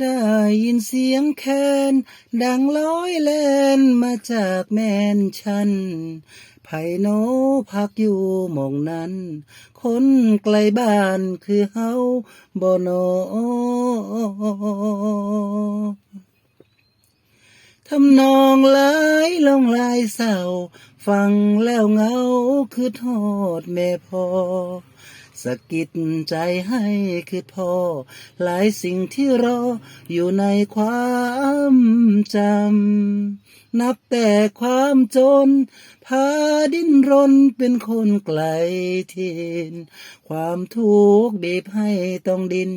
ได้ยินเสียงแคนดังร้อยแล่นมาจากแมนชันไผโนพักอยู่มองนั้น คนไกลบ้านคือเฮาบ่โนทำนองหลายลงลายเศร้า ฟังแล้วเหงาคือทอดแม่พอ สะกิดใจให้คือพ่อหลายสิ่งที่รออยู่ในความจำ นับแต่ความจน พาดิ้นรนเป็นคนไกลถิ่นความทุกข์บีบให้ต้องดิน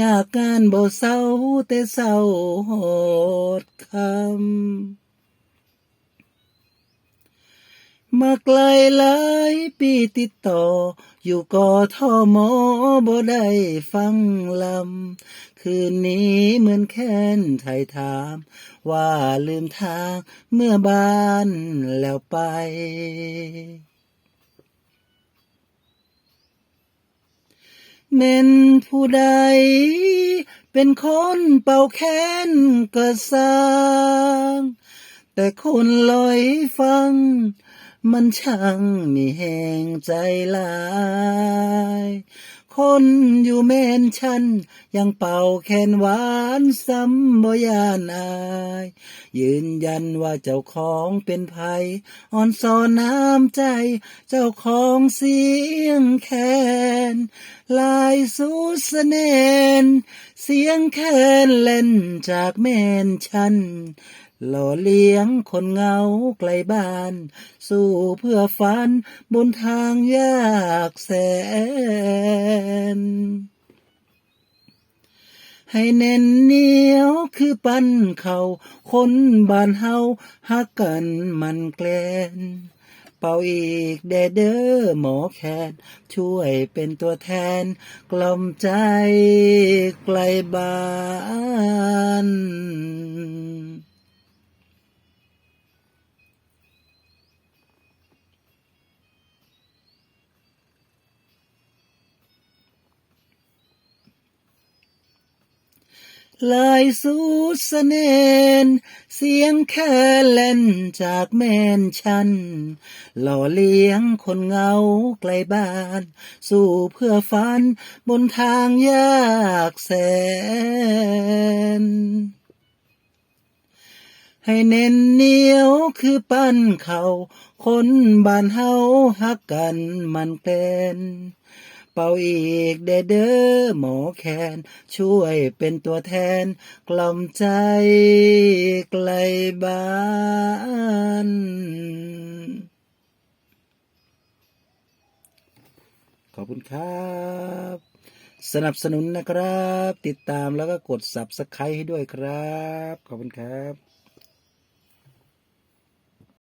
ยากการบ่เศร้าแต่เศร้าหดคำ มาไกลหลายปีติดต่อ อยู่กอท่อมอบ่ได้ฟังลำ คืนนี้เหมือนแค้นไทยถาม ว่าลืมทางเมื่อบ้านแล้วไปเม่นผู้ใด เป็นคนเป่าแค้นก็สร้าง แต่คนลอยฟัง มันช่างมีแห่งใจลาย คนอยู่แมนชันยังเป่าแคนหวานซ้ำบ่ยานอาย ยืนยันว่าเจ้าของเป็นภัยอ่อนสอนน้ำใจ เจ้าของเสียงแคนลายสูสเนน เสียงแคนเล่นจากแมนชัน หล่อเลี้ยงคนเหงาไกลบ้าน สู้เพื่อฝันบนทางยากแสน ให้แน่นเหนียวคือปั้นเขาคนบ้านเฮาฮักกันมันแกลนเป่าอีกแดเดอหมอแคนช่วยเป็นตัวแทน กล่อมใจไกลบ้าน ลายสูดเสนนเสียงแค่เล่นจากแม่นชัน หล่อเลี้ยงคนเงาไกลบ้าน สู้เพื่อฝันบนทางยากแสนให้เน้นเหนียวคือปั้นเขา คนบ้านเฮาฮักกันมันเป็น เป่าอีกเดอเด้อหมอแคน ช่วยเป็นตัวแทน กล่อมใจไกลบ้านขอบคุณครับ สนับสนุนนะครับ ติดตามแล้วก็กด subscribe ให้ด้วยครับ ขอบคุณครับ